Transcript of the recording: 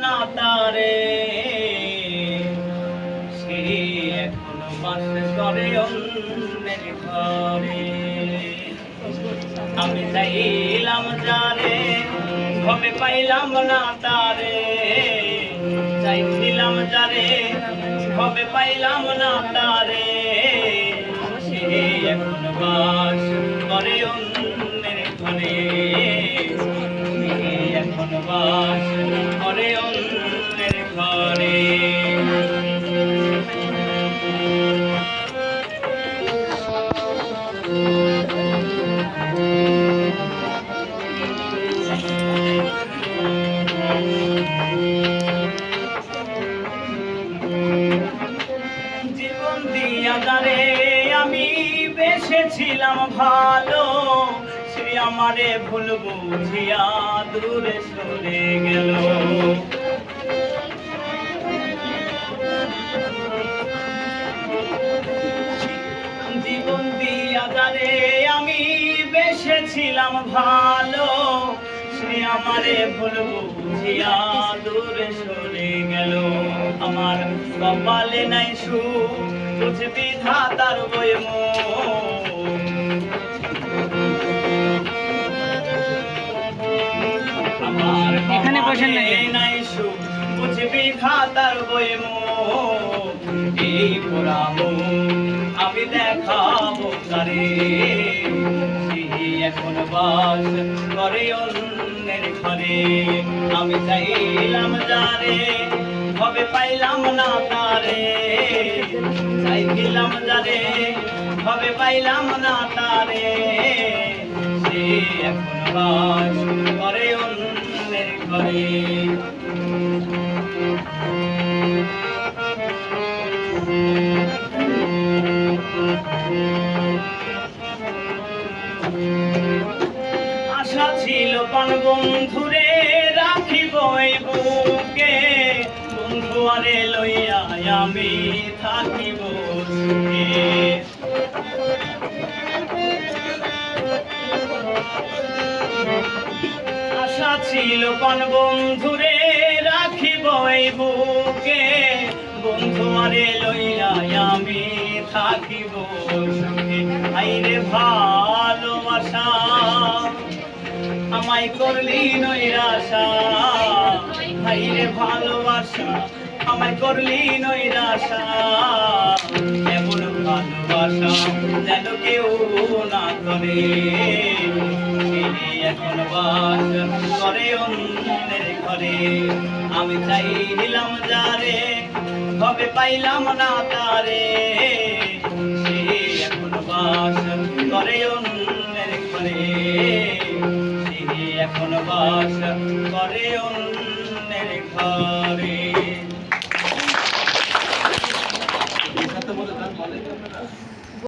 না তারে। সে এখনও বাস করে অন্যের ঘরে। আমি চাইলাম যারে, ঘমে পাইলাম না তারে। চাইছিলাম যারে, ঘমে পাইলাম না তারে। সে এখন বাস করে অন্যের জীবন দিয়া যারে আমি বেসেছিলাম ভালো। সে আমারে ভুল বুঝিয়া দূরে সরে গেল। জীবন দিয়া যারে আমি বেসেছিলাম ভালো। সে আমারে ভুল বুঝিয়া দূরে সরে গেল। আমার কপালে নাই সু বুঝবি ধাতার বই আমার এখানে বসেন? নাই সু বুঝবি ধাতার বই এই পোড়ামো আমি দেখাবো তারে। এখন বাস করে অন্যের ঘরে। আমি চাইলাম যারে, হবে পাইলাম না তারে। চাইছিলাম যারে, হবে পাইলাম না তারে। সে এখন বাস ছিল পান বন্ধুরে রাখিব বুকে। বন্ধু আরে লইয়া আমি থাকিব আশা ছিল পান বন্ধুরে রাখিব বুকে। বন্ধু আরে লইয়া আমি থাকিব আইরে ভালোবাসা আমায় করলি নৈরাশা। ভাইরে ভালোবাসা, আমায় করলি নৈরাশা। এমন ভালোবাসা যেন কেউ না করে। এখন বাস করে অন্যের ঘরে। আমি চাইলাম যারে ভবে পাইলাম না তারে। সে এখন বাস করে অন্যের বাস করে